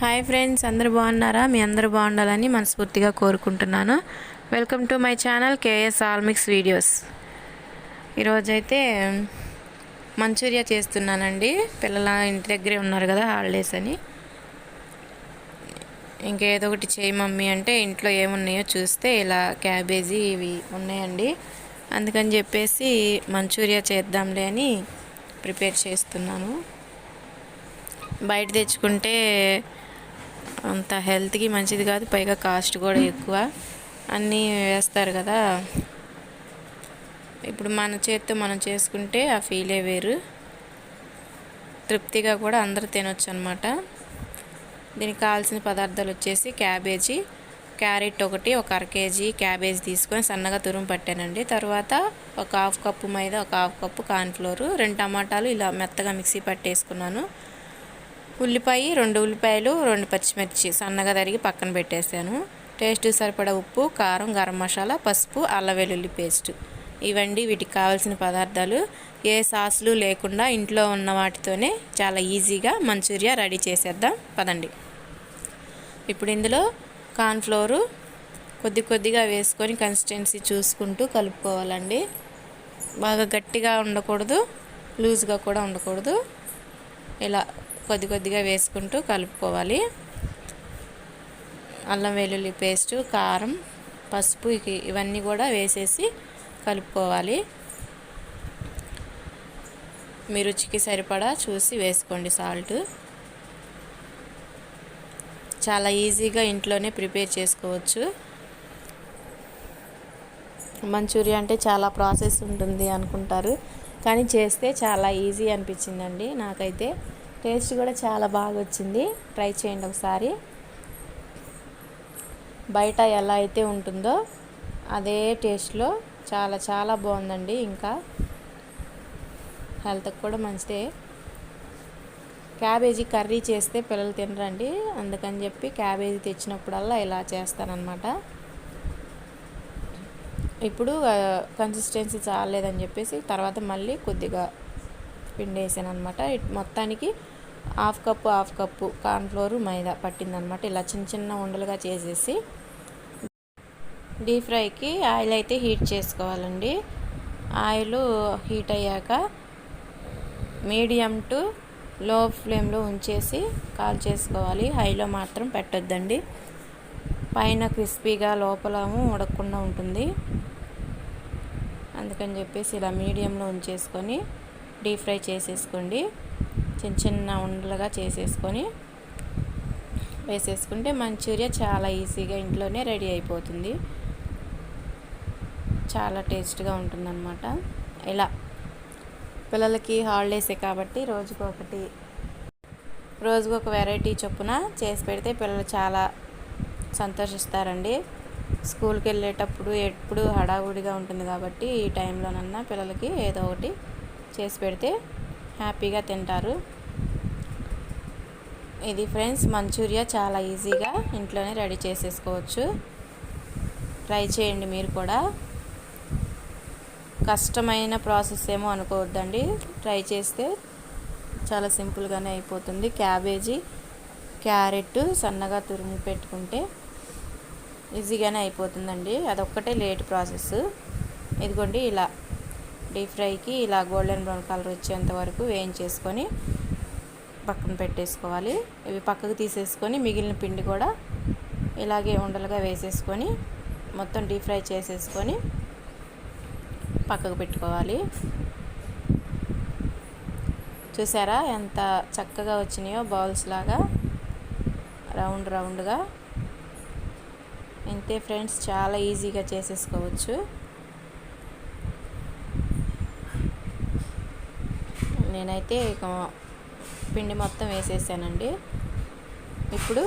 Hi friends అందరు బాగున్నారా? మీ అందరూ బాగుండాలని మనస్ఫూర్తిగా కోరుకుంటున్నాను. Welcome to my channel KS all mix videos. ఈరోజైతే మంచూరియా చేస్తున్నానండి. పిల్లల ఇంటి దగ్గరే ఉన్నారు కదా హాలిడేస్ అని. ఇంకేదో ఒకటి చేయి మమ్మీ అంటే ఇంట్లో ఏమున్నాయో చూస్తే ఇలా క్యాబేజీ ఇవి ఉన్నాయండి. అందుకని చెప్పేసి మంచూరియా చేద్దాంలే అని ప్రిపేర్ చేస్తున్నాను. బయట తెచ్చుకుంటే అంత హెల్త్కి మంచిది కాదు పైగా కాస్ట్ కూడా ఎక్కువ. అన్నీ వేస్తారు కదా. ఇప్పుడు మన చేతితో మనం చేసుకుంటే ఆ ఫీలే వేరు. తృప్తిగా కూడా అందరూ తినొచ్చు అనమాట దీనికి కావాల్సిన పదార్థాలు వచ్చేసి క్యాబేజీ క్యారెట్ ఒకటి ఒక అర కేజీ క్యాబేజీ తీసుకొని సన్నగా తురుము పట్టానండి. తర్వాత ఒక హాఫ్ కప్పు మైదా ఒక హాఫ్ కప్పు కార్న్ఫ్లోరు రెండు టమాటాలు ఇలా మెత్తగా మిక్సీ పట్టేసుకున్నాను. ఉల్లిపాయ రెండు ఉల్లిపాయలు రెండు పచ్చిమిర్చి సన్నగా తరిగి పక్కన పెట్టేశాను. టేస్ట్ సరిపడా ఉప్పు కారం గరం మసాలా పసుపు అల్ల వెల్లుల్లి పేస్ట్. ఇవండి వీటికి కావాల్సిన పదార్థాలు. ఏ సాసులు లేకుండా ఇంట్లో ఉన్న వాటితోనే చాలా ఈజీగా మంచూరియా రెడీ చేసేద్దాం. పదండి. ఇప్పుడు ఇందులో కార్న్ఫ్లోరు కొద్ది కొద్దిగా వేసుకొని కన్సిస్టెన్సీ చూసుకుంటూ కలుపుకోవాలండి. బాగా గట్టిగా ఉండకూడదు లూజ్గా కూడా ఉండకూడదు. ఇలా కొద్ది కొద్దిగా వేసుకుంటూ కలుపుకోవాలి. అల్లం వెల్లుల్లి పేస్టు కారం పసుపు ఇవన్నీ కూడా వేసేసి కలుపుకోవాలి. మీ రుచికి సరిపడా చూసి వేసుకోండి సాల్ట్. చాలా ఈజీగా ఇంట్లోనే ప్రిపేర్ చేసుకోవచ్చు. మంచూరియా అంటే చాలా ప్రాసెస్ ఉంటుంది అనుకుంటారు. కానీ చేస్తే చాలా ఈజీ అనిపించిందండి నాకైతే. టేస్ట్ కూడా చాలా బాగా వచ్చింది ట్రై చేయండి ఒకసారి. బయట ఎలా అయితే ఉంటుందో అదే టేస్ట్లో చాలా చాలా బాగుందండి ఇంకా. హెల్త్కి కూడా మంచిదే. క్యాబేజీ కర్రీ చేస్తే పిల్లలు తినరండి. అందుకని చెప్పి క్యాబేజీ తెచ్చినప్పుడల్లా ఇలా చేస్తానన్నమాట. ఇప్పుడు కన్సిస్టెన్సీ చాలేదని చెప్పేసి తర్వాత మళ్ళీ కొద్దిగా పిండి వేసాను అనమాట మొత్తానికి half cup half cup cornflour maida పట్టిందనమాట ఇలా చిన్న చిన్న ఉండలుగా చేసేసి డీప్ ఫ్రైకి ఆయిల్ అయితే హీట్ చేసుకోవాలండి. ఆయిల్ హీట్ అయ్యాక మీడియం టు లో ఫ్లేమ్లో ఉంచేసి కాల్ చేసుకోవాలి. హైలో మాత్రం పెట్టొద్దండి. పైన క్రిస్పీగా లోపల ఉడకకుండా ఉంటుంది. అందుకని చెప్పేసి ఇలా మీడియంలో ఉంచేసుకొని డీప్ ఫ్రై చేసేసుకోండి. చిన్న చిన్న ఉండలుగా చేసేసుకొని వేసేసుకుంటే మంచూరియా చాలా ఈజీగా ఇంట్లోనే రెడీ అయిపోతుంది. చాలా టేస్ట్గా ఉంటుందన్నమాట. ఇలా పిల్లలకి హాలిడేసే కాబట్టి రోజుకు ఒకటి రోజుకు ఒక వెరైటీ చొప్పున చేసి పెడితే పిల్లలు చాలా సంతోషిస్తారండి. స్కూల్కి వెళ్ళేటప్పుడు ఎప్పుడు హడావుడిగా ఉంటుంది కాబట్టి ఈ టైంలోనన్నా పిల్లలకి ఏదో ఒకటి చేసి పెడితే హ్యాపీగా తింటారు. ఇది ఫ్రెండ్స్ మంచూరియా చాలా ఈజీగా ఇంట్లోనే రెడీ చేసేసుకోవచ్చు. ట్రై చేయండి మీరు కూడా. కష్టమైన ప్రాసెస్ ఏమో అనుకోవద్దండి. ట్రై చేస్తే చాలా సింపుల్గానే అయిపోతుంది. క్యాబేజీ క్యారెట్ సన్నగా తురుము పెట్టుకుంటే ఈజీగానే అయిపోతుందండి. అదొక్కటే లేట్ ప్రాసెస్. ఇదిగోండి ఇలా. డీప్ ఫ్రైకి ఇలా గోల్డెన్ బ్రౌన్ కలర్ వచ్చేంత వరకు వేయించేసుకొని పక్కన పెట్టేసుకోవాలి. ఇవి పక్కకు తీసేసుకొని మిగిలిన పిండి కూడా ఇలాగే ఉండలుగా వేసేసుకొని మొత్తం డీప్ ఫ్రై చేసేసుకొని పక్కకు పెట్టుకోవాలి. చూసారా ఎంత చక్కగా వచ్చినాయో బౌల్స్ లాగా రౌండ్ రౌండ్గా. ఇంతే ఫ్రెండ్స్ చాలా ఈజీగా చేసేసుకోవచ్చు. నేనైతే పిండి మొత్తం వేసేసానండి. ఇప్పుడు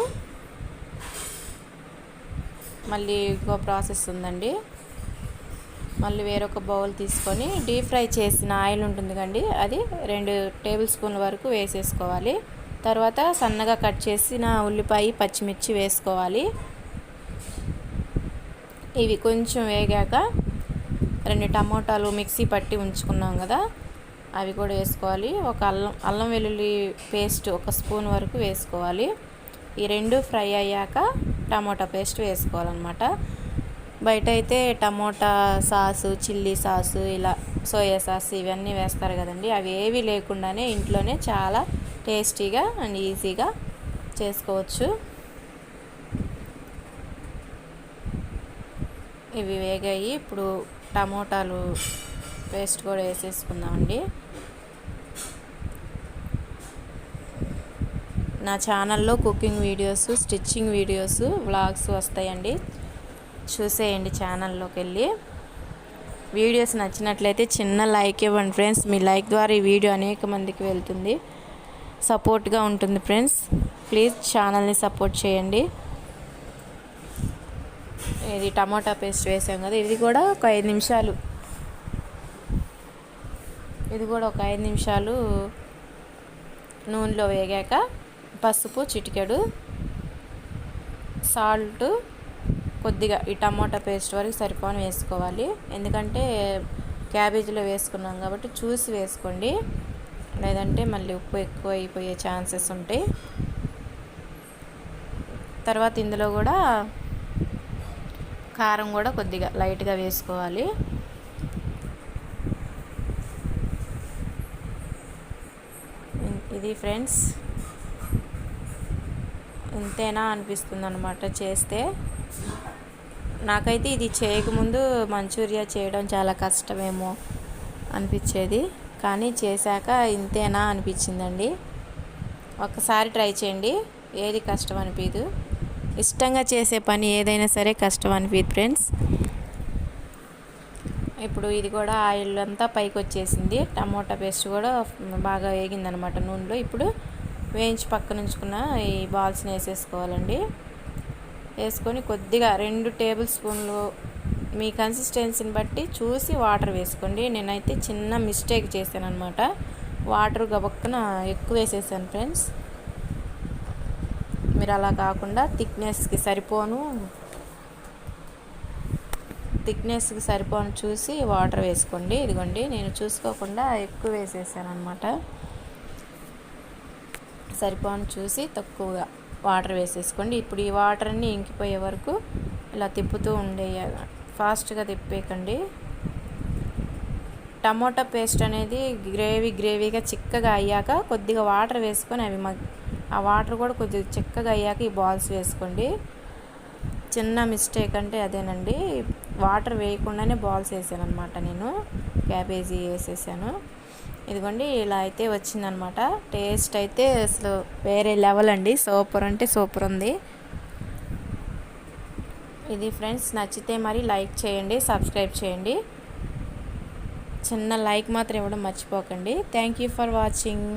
మళ్ళీ ఇంకో ప్రాసెస్ ఉందండి. మళ్ళీ వేరొక బౌల్ తీసుకొని డీప్ ఫ్రై చేసిన ఆయిల్ ఉంటుంది కండి అది రెండు టేబుల్ స్పూన్ల వరకు వేసేసుకోవాలి. తర్వాత సన్నగా కట్ చేసిన ఉల్లిపాయ పచ్చిమిర్చి వేసుకోవాలి. ఇవి కొంచెం వేగాక రెండు టమోటాలు మిక్సీ పట్టి ఉంచుకున్నాం కదా. అవి కూడా వేసుకోవాలి. ఒక అల్లం అల్లం వెల్లుల్లి పేస్ట్ ఒక స్పూన్ వరకు వేసుకోవాలి. ఈ రెండు ఫ్రై అయ్యాక టమోటా పేస్ట్ వేసుకోవాలన్నమాట. బయట అయితే టమోటా సాసు చిల్లీ సాసు ఇలా సోయా సాస్ ఇవన్నీ వేస్తారు కదండి. అవి ఏవి లేకుండానే ఇంట్లోనే చాలా టేస్టీగా అండ్ ఈజీగా చేసుకోవచ్చు. ఇవి వేగాయి. ఇప్పుడు టమోటాలు పేస్ట్ కూడా వేసేసుకుందామండి. నా ఛానల్లో cooking videos stitching videos vlogs వస్తాయండి. చూసేయండి ఛానల్లోకి వెళ్ళి. వీడియోస్ నచ్చినట్లయితే చిన్న లైక్ ఇవ్వండి ఫ్రెండ్స్. మీ లైక్ ద్వారా ఈ వీడియో అనేక మందికి వెళ్తుంది. సపోర్ట్గా ఉంటుంది ఫ్రెండ్స్. ప్లీజ్ ఛానల్ని సపోర్ట్ చేయండి. ఇది టమాటా పేస్ట్ వేసాం కదా ఇది కూడా ఒక ఐదు నిమిషాలు. ఇది కూడా ఒక ఐదు నిమిషాలు నూనెలో వేగాక పసుపు చిటికెడు సాల్ట్ కొద్దిగా ఈ టమాటా పేస్ట్ వరకు సరిపోని వేసుకోవాలి. ఎందుకంటే క్యాబేజీలో వేసుకున్నాం కాబట్టి చూసి వేసుకోండి. లేదంటే మళ్ళీ ఉప్పు ఎక్కువ అయిపోయే ఛాన్సెస్ ఉంటాయి. తర్వాత ఇందులో కూడా కారం కూడా కొద్దిగా లైట్గా వేసుకోవాలి. ఇది ఫ్రెండ్స్. ఇంతేనా అనిపిస్తుంది అనమాట చేస్తే. నాకైతే ఇది చేయకముందు మంచూరియా చేయడం చాలా కష్టమేమో అనిపించేది. కానీ చేశాక ఇంతేనా అనిపించిందండి. ఒక్కసారి ట్రై చేయండి. ఏది కష్టం అనిపించదు ఇష్టంగా చేసే పని ఏదైనా సరే కష్టం అనిపించదు ఫ్రెండ్స్. ఇప్పుడు ఇది కూడా ఆయిల్ అంతా పైకి వచ్చేసింది. టమోటా పేస్ట్ కూడా బాగా వేగిందనమాట నూనెలో. ఇప్పుడు వేయించి పక్కన ఉంచుకున్న ఈ బాల్స్ని వేసేసుకోవాలండి. వేసుకొని కొద్దిగా రెండు టేబుల్ స్పూన్లు మీ కన్సిస్టెన్సీని బట్టి చూసి వాటర్ వేసుకోండి. నేనైతే చిన్న మిస్టేక్ చేశాను అనమాట వాటర్ గబక్కన ఎక్కువ వేసేసాను ఫ్రెండ్స్. మీరు అలా కాకుండా థిక్నెస్కి సరిపోను. థిక్నెస్కి సరిపోను చూసి వాటర్ వేసుకోండి. ఇదిగోండి నేను చూసుకోకుండా ఎక్కువ వేసేసాను అనమాట సరిపోను చూసి తక్కువగా వాటర్ వేసేసుకోండి. ఇప్పుడు ఈ వాటర్ని ఇంకిపోయే వరకు ఇలా తిప్పుతూ ఉండేయాలి ఫాస్ట్గా తిప్పేయకండి. టమోటా పేస్ట్ అనేది గ్రేవీ గ్రేవీగా చిక్కగా అయ్యాక కొద్దిగా వాటర్ వేసుకొని అవి మగ్ ఆ వాటర్ కూడా కొద్దిగా చిక్కగా అయ్యాక ఈ బాల్స్ వేసుకోండి. చిన్న మిస్టేక్ అంటే అదేనండి. వాటర్ వేయకుండానే బాల్స్ వేసాను అనమాట నేను. క్యాబేజీ వేసేసాను. ఇదిగోండి ఇలా అయితే వచ్చిందనమాట టేస్ట్ అయితే అసలు వేరే లెవెల్ అండి. సూపర్ అంటే సూపర్ ఉంది. ఇది ఫ్రెండ్స్ నచ్చితే మరి లైక్ చేయండి సబ్స్క్రైబ్ చేయండి. చిన్న లైక్ మాత్రం ఇవ్వడం మర్చిపోకండి. Thank you for watching.